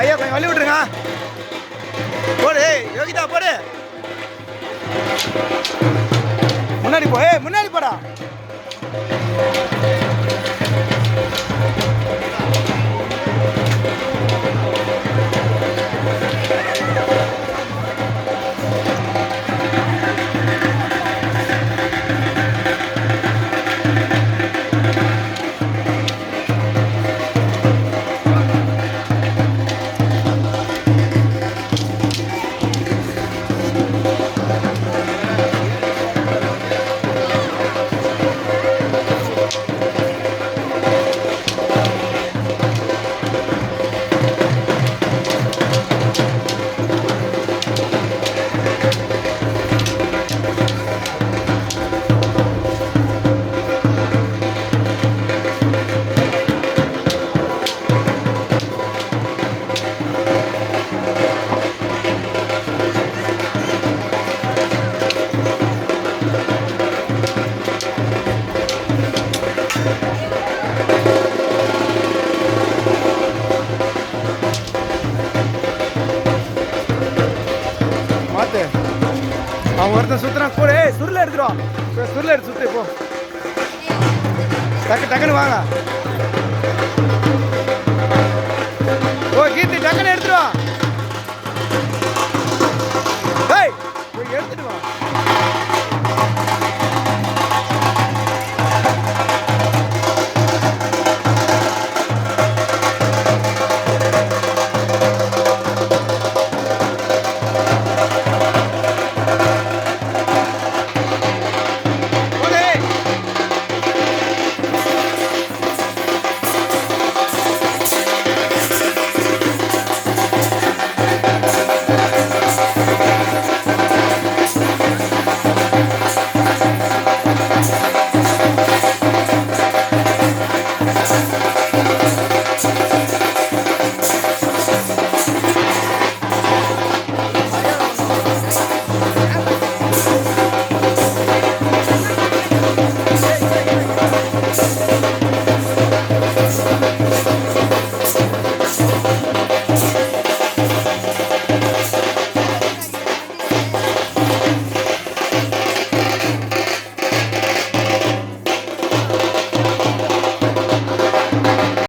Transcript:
ஐயா கொஞ்சம் வழி விட்டுருங்க. போடு யோகிதா போடு. முன்னாடி போ முன்னாடி போடா. பார்த்து அவன் ஒருத்தன் சுற்றுறான் கூட ஏய் சுருளை எடுத்துருவான் சுருளை எடுத்து சுத்து போ. டக்கு டக்குன்னு வாங்க.